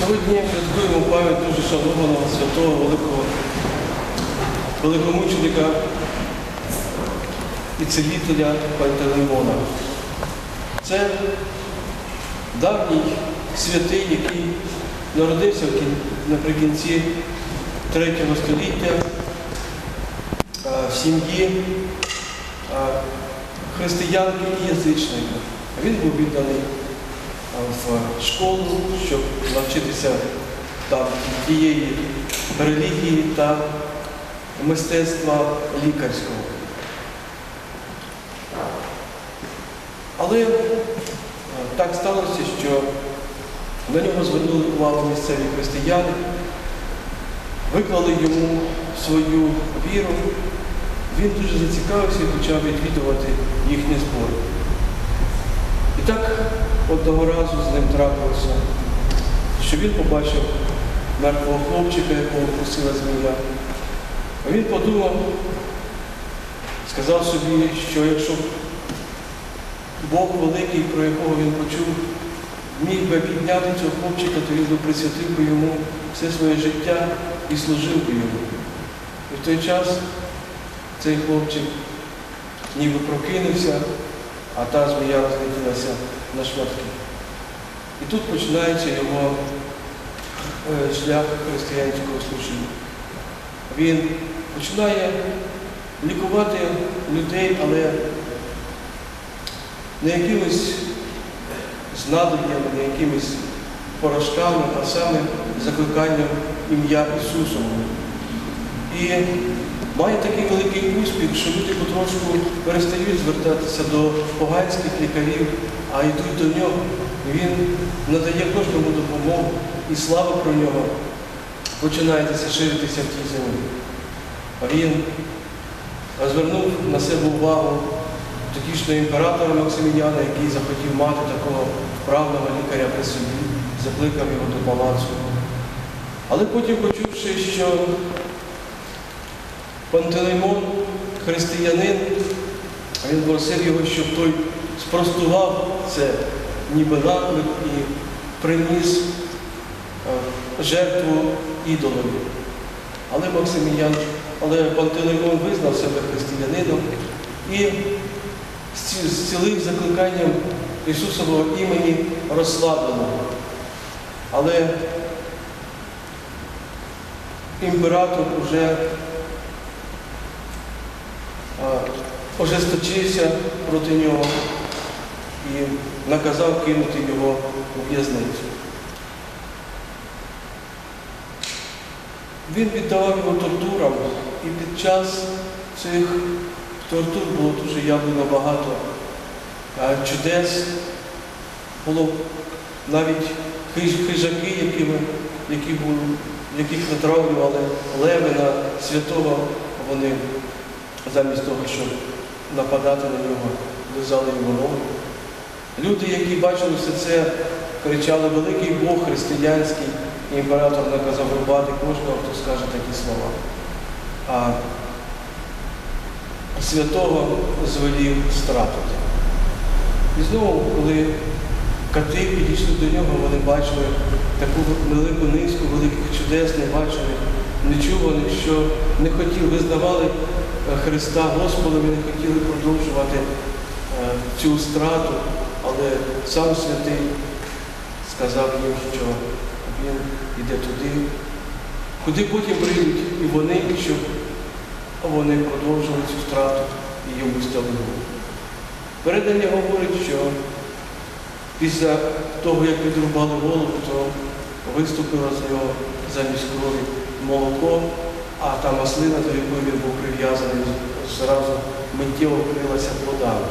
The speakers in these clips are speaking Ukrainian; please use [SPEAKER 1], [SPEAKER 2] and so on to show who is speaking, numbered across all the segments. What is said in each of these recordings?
[SPEAKER 1] Сьогодні святкуємо пам'ять дуже шанованого святого великого великомученика і целителя Пантелеймона. Це давній святий, який народився наприкінці третього століття в сім'ї християнки і язичника. Він був відданий в школу, щоб навчитися там тієї релігії та мистецтва лікарського. Але е, так сталося, що на нього звернули увагу місцеві християни, виклали йому свою віру. Він дуже зацікавився і почав відвідувати їхні збори. І так одного разу з ним трапилося, що він побачив мертвого хлопчика, якого вкусила змія. А він подумав, сказав собі, що якщо Бог великий, про якого він почув, міг би підняти цього хлопчика, то він би присвятив би йому все своє життя і служив би йому. І в той час цей хлопчик ніби прокинувся, а та змія розлетілася на шматки. І тут починається його е, шлях християнського служіння. Він починає лікувати людей, але не якимись знадоб'ями, не якимись порошками, а саме закликанням ім'я Ісусового. І має такий великий успіх, що люди потрошку перестають звертатися до поганських лікарів, а йдуть до нього. Він надає кожному допомогу і слава про нього починає ширитися в тій землі. Він звернув на себе увагу тодішнього імператора Максиміляна, який захотів мати такого вправного лікаря при собі, закликав його до палацу. Але потім, почувши, що Пантелеймон, християнин, він просив його, щоб той спростував це ніби наклик і приніс е, жертву ідолові. Але Максиміян, але Пантелеймон визнав себе християнином і з цілим закликанням Ісусового імені розслаблено. Але імператор уже а, ожесточився проти нього і наказав кинути його у в'язницю. Він віддавав його тортурам, і під час цих тортур було дуже явно багато чудес. Було навіть хижаки, якими, які були, яких натравлювали леви на святого, вони замість того, щоб нападати на нього, лизали його ноги. Люди, які бачили все це, кричали Великий Бог християнський, імператор наказав рубати кожного, хто скаже такі слова. А святого звелів стратити. І знову, коли кати підійшли до нього, вони бачили таку велику низку, великих чудес, не бачили, нечуваних, що не хотіли, визнавали Христа Господом і не хотіли продовжувати е, цю страту, але сам святий сказав їм, що він йде туди, куди потім прийдуть і вони, щоб вони продовжили цю страту і йому стали. Передання говорить, що після того, як відрубали голову, то виступило з нього замість крові молоко, а та маслина, до якої він був прив'язаний, зразу миттєво вкрилася плодами.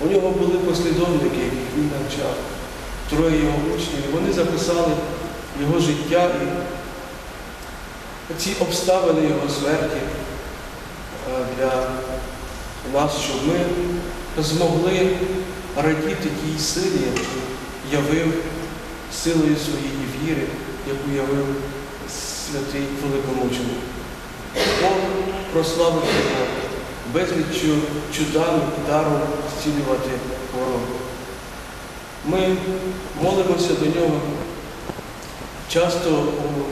[SPEAKER 1] У нього були послідовники, яких він навчав, троє його учнів, вони записали його життя і ці обставини його смерті е, для нас, щоб ми змогли радіти тій силі, яку явив силою своєї віри, яку явив святий великомученик. Бог прославив його безліччю чудами і даром зцілювати хворобу. Ми молимося до нього часто у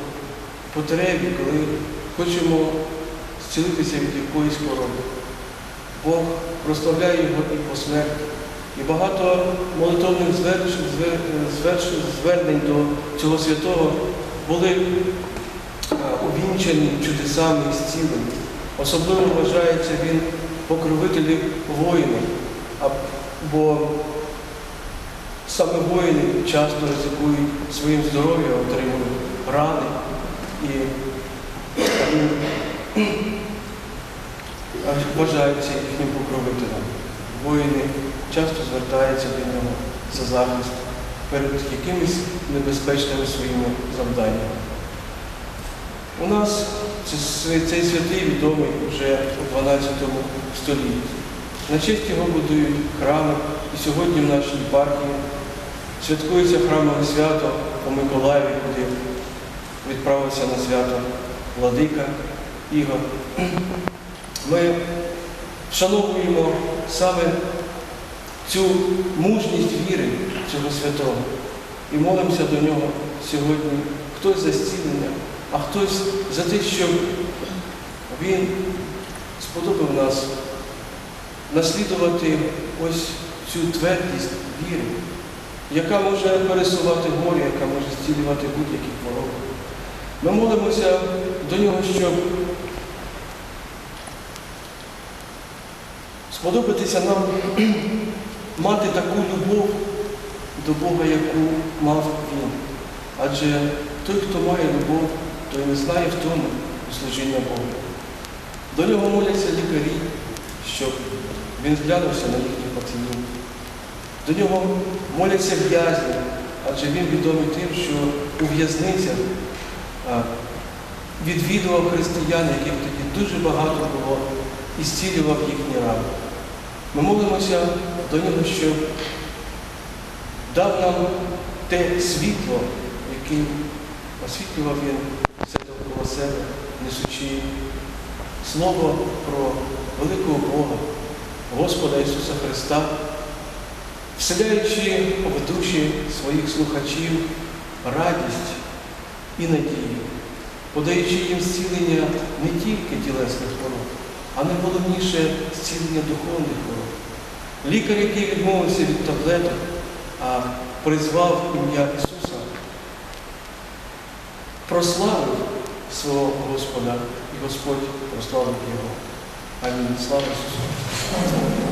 [SPEAKER 1] потребі, коли хочемо зцілитися від якоїсь хвороби. Бог прославляє його і по смерті. І багато молитовних звернень до цього святого були увінчані чудесами і зцілення. Особливо вважається він покровителем воїнів, бо саме воїни часто ризикують своїм здоров'ям, отримують рани і він їхнім покровителем. Воїни часто звертаються до нього за захист перед якимись небезпечними своїми завданнями. У нас цей святий відомий вже у 12 столітті. На честь його будують храми, і сьогодні в нашій єпархії святкується храмове свято у Миколаєві, куди відправився на свято владика Ігор. Ми вшановуємо саме цю мужність віри цього святого і молимося до нього сьогодні. Хтось за зцілення, а хтось за те, щоб він сподобав нас наслідувати ось цю твердість віри, яка може пересувати горі, яка може зцілювати будь-які хвороби. Ми молимося до нього, щоб сподобатися нам мати таку любов до Бога, яку мав він. Адже той, хто має любов, той не знає втому служіння Богу. До нього моляться лікарі, щоб він зглянувся на їхніх пацієнтів. До нього моляться в'язні, адже він відомий тим, що у в'язницях відвідував християн, яких тоді дуже багато було, і зцілював їхні рани. Ми молимося до нього, щоб дав нам те світло, яким освітлював він все довкола себе, несучи слово про великого Бога, Господа Ісуса Христа, вселяючи в душі своїх слухачів радість і надію, подаючи їм зцілення не тільки тілесних хвороб, а найголовніше зцілення духовних хвороб. Лікар, який відмовився від таблеток, а призвав ім'я Ісуса, прославив свого Господа, і Господь прославив Його. Амінь. Слава Ісусу!